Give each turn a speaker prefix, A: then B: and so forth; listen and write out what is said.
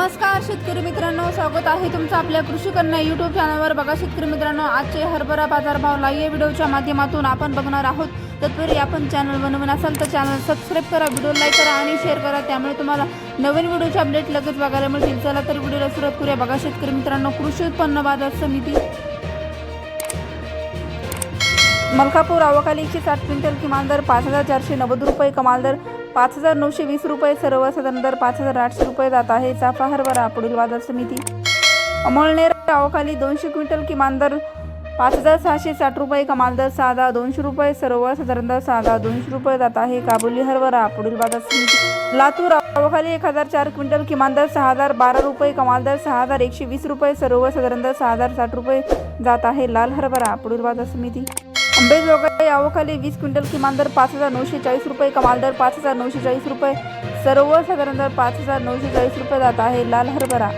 A: नमस्कार शेतकरी मित्रांनो. स्वागत आहे तुमचं आपल्या कृषी कन्या युट्यूब चॅनलवर बघा शेतकरी मित्रांनो आजचे हरभरा बाजारभाव लाईव्ह व्हिडिओच्या माध्यमातून आपण बघणार आहोत. तत्पूर्वी आपण चॅनल बनवून असाल तर चॅनल सबस्क्राईब करा व्हिडिओ लाईक करा आणि शेअर करा. त्यामुळे तुम्हाला नवीन व्हिडिओचे अपडेट लगेच बघायला मिळतील. चला तर व्हिडिओला सुरुवात करूया. बघा शेतकरी मित्रांनो कृषी उत्पन्न बाजार समिती मलकापूर आवकाली एकशे साठ क्विंटल किमान दर पाच हजार चारशे नव्वद रुपये. कमाल दर पाच हजार नऊशे वीस रुपये सर्वसाधारण दर पाच हजार आठशे रुपये जात आहे. चाफा हरभरा पुढील बाजार समिती. अमळनेर गावाखाली दोनशे क्विंटल किमान दर पाच हजार सहाशे साठ रुपये कमाल दर साधा दोनशे रुपये सर्वसाधारण दर साधा दोनशे रुपये जात आहे. काबुली हरभरा पुढील बाजार समिती. लातूर गावाखाली एक हजार चार क्विंटल किमान दर सहा हजार बारा रुपये कमाल दर सहा हजार एकशे वीस रुपये सर्वसाधारण दर सहा हजार साठ रुपये जात आहे. लाल हरभरा पुढील बाजार समिती. अंबेजोगाई आवकाली वीस क्विंटल किमान दर पाच हजार नऊशे चाळीस रुपये कमाल दर पाच हजार नऊशे चाळीस रुपये सर्वसाधारण दर पाच हजार नऊशे चाळीस रुपये जात आहे लाल हरभरा.